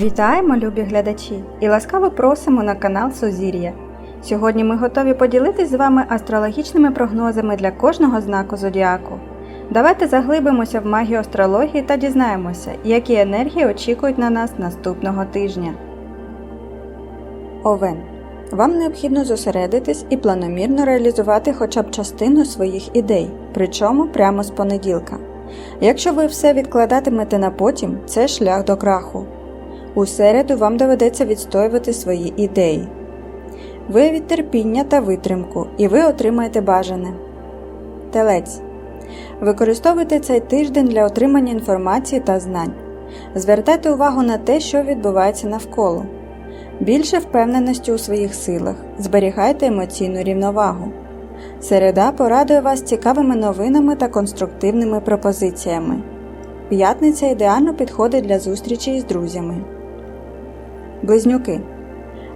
Вітаємо, любі глядачі, і ласкаво просимо на канал Сузір'я. Сьогодні ми готові поділитись з вами астрологічними прогнозами для кожного знаку зодіаку. Давайте заглибимося в магію астрології та дізнаємося, які енергії очікують на нас наступного тижня. Овен. Вам необхідно зосередитись і планомірно реалізувати хоча б частину своїх ідей, причому прямо з понеділка. Якщо ви все відкладатимете на потім, це шлях до краху. У середу вам доведеться відстоювати свої ідеї. Виявіть терпіння та витримку, і ви отримаєте бажане. Телець. Використовуйте цей тиждень для отримання інформації та знань. Звертайте увагу на те, що відбувається навколо. Більше впевненості у своїх силах. Зберігайте емоційну рівновагу. Середа порадує вас цікавими новинами та конструктивними пропозиціями. П'ятниця ідеально підходить для зустрічі із друзями. Близнюки.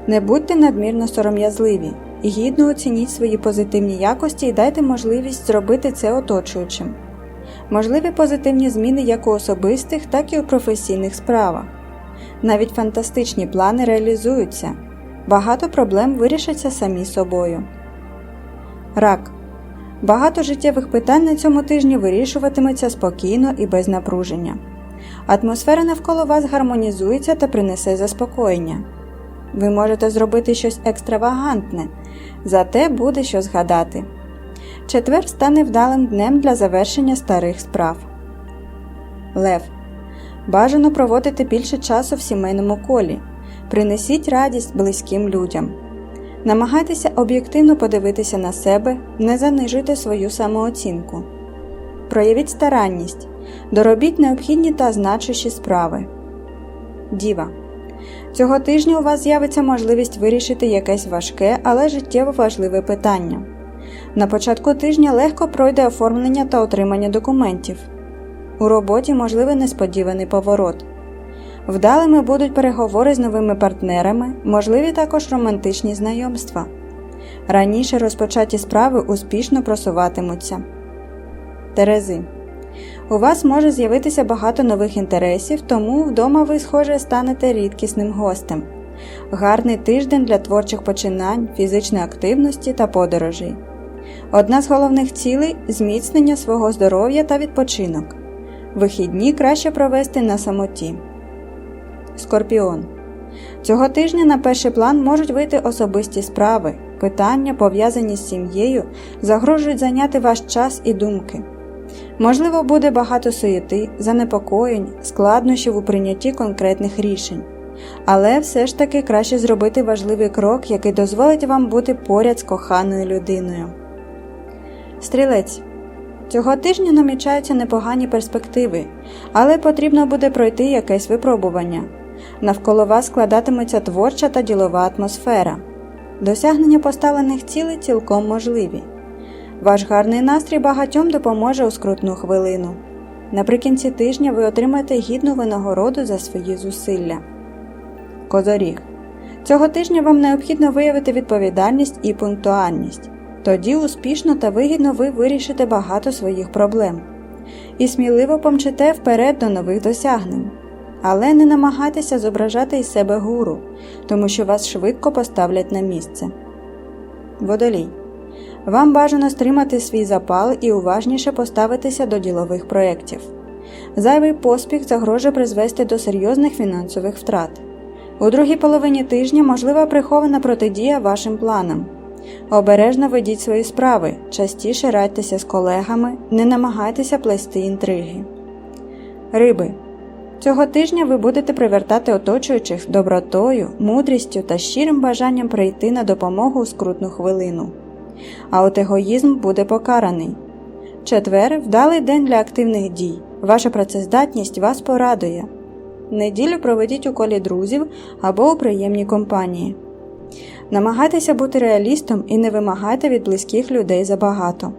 Не будьте надмірно сором'язливі. Гідно оцініть свої позитивні якості і дайте можливість зробити це оточуючим. Можливі позитивні зміни як у особистих, так і у професійних справах. Навіть фантастичні плани реалізуються. Багато проблем вирішаться самі собою. Рак. Багато життєвих питань на цьому тижні вирішуватиметься спокійно і без напруження. Атмосфера навколо вас гармонізується та принесе заспокоєння. Ви можете зробити щось екстравагантне, зате буде що згадати. Четвер стане вдалим днем для завершення старих справ. Лев. Бажано проводити більше часу в сімейному колі. Принесіть радість близьким людям. Намагайтеся об'єктивно подивитися на себе, не занижуйте свою самооцінку. Проявіть старанність, доробіть необхідні та значущі справи. Діва. Цього тижня у вас з'явиться можливість вирішити якесь важке, але життєво важливе питання. На початку тижня легко пройде оформлення та отримання документів. У роботі можливий несподіваний поворот. Вдалими будуть переговори з новими партнерами, можливі також романтичні знайомства. Раніше розпочаті справи успішно просуватимуться. Терези. У вас може з'явитися багато нових інтересів, тому вдома ви, схоже, станете рідкісним гостем. Гарний тиждень для творчих починань, фізичної активності та подорожей. Одна з головних цілей зміцнення свого здоров'я та відпочинок. Вихідні краще провести на самоті. Скорпіон. Цього тижня на перший план можуть вийти особисті справи, питання, пов'язані з сім'єю, загрожують зайняти ваш час і думки. Можливо, буде багато суєти, занепокоєнь, складнощів у прийнятті конкретних рішень. Але все ж таки краще зробити важливий крок, який дозволить вам бути поряд з коханою людиною. Стрілець. Цього тижня намічаються непогані перспективи, але потрібно буде пройти якесь випробування. Навколо вас складатиметься творча та ділова атмосфера. Досягнення поставлених цілей цілком можливі. Ваш гарний настрій багатьом допоможе у скрутну хвилину. Наприкінці тижня ви отримаєте гідну винагороду за свої зусилля. Козоріг. Цього тижня вам необхідно виявити відповідальність і пунктуальність. Тоді успішно та вигідно ви вирішите багато своїх проблем. І сміливо помчите вперед до нових досягнень. Але не намагайтеся зображати із себе гуру, тому що вас швидко поставлять на місце. Водолій. Вам бажано стримати свій запал і уважніше поставитися до ділових проєктів. Зайвий поспіх загрожує призвести до серйозних фінансових втрат. У другій половині тижня можлива прихована протидія вашим планам. Обережно ведіть свої справи, частіше радьтеся з колегами, не намагайтеся плести інтриги. Риби. Цього тижня ви будете привертати оточуючих добротою, мудрістю та щирим бажанням прийти на допомогу у скрутну хвилину. А от егоїзм буде покараний. Четвер вдалий день для активних дій. Ваша працездатність вас порадує. Неділю проведіть у колі друзів або у приємній компанії. Намагайтеся бути реалістом і не вимагайте від близьких людей забагато.